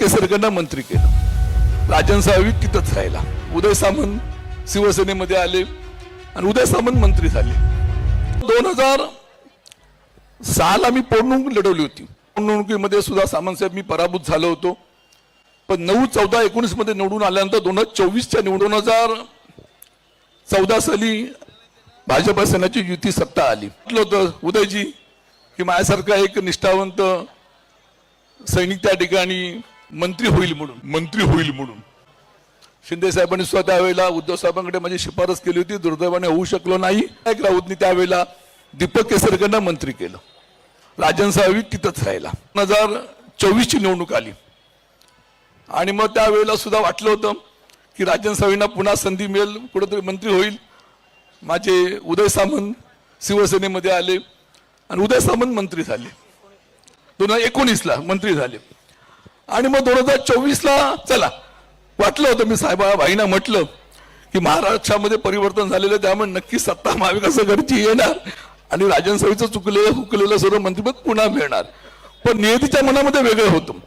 केसरकरांना मंत्री केलं. राजन साहेब तिथंच राहिला. उदय सामंत शिवसेनेमध्ये आले आणि उदय सामंत मंत्री झाले. दोन हजार सहाला मी पोटनिवडणूक लढवली होती. पोटनिवडणुकीमध्ये सुद्धा सामंत साहेब मी पराभूत झालो होतो. पण नऊ चौदा एकोणीसमध्ये निवडून आल्यानंतर दोन हजार चोवीसच्या निवडून हजार चौदा साली भाजपा सेनाची युती सत्ता आली. म्हटलं होतं उदयजी की माझ्यासारखा एक निष्ठावंत सैनिक त्या ठिकाणी मंत्री होईल म्हणून. मंत्री होईल म्हणून. शिंदे साहेबांनी सुद्धा त्यावेळेला उद्धव साहेबांकडे माझी शिफारस केली होती दुर्दैवाने होऊ शकलो नाही. नायक राऊतनी त्यावेळेला दीपक केसरकरांना मंत्री केलं. राजन साहेब तिथंच राहिला. दोन हजार चोवीसची निवडणूक आली. आणि मग त्यावेळेला सुद्धा वाटलं होतं की राजन साहेबांना पुन्हा संधी मिळेल कुठंतरी मंत्री होईल. माझे उदय सामंत शिवसेनेमध्ये आले आणि उदय सामंत मंत्री झाले. दोन हजार एकोणीसला मंत्री झाले. आणि मग दोन हजार चोवीसला चला. वाटलं होतं मी साहेबा भाईना म्हटलं की महाराष्ट्रामध्ये परिवर्तन झालेलं त्यामुळे नक्की सत्ता महाविकास आघाडीची येणार आणि राजन चुकलेलं हुकलेलं सर्व मंत्रिपद पुन्हा मिळणार. पण नियतीच्या मनामध्ये वेगळं होतं.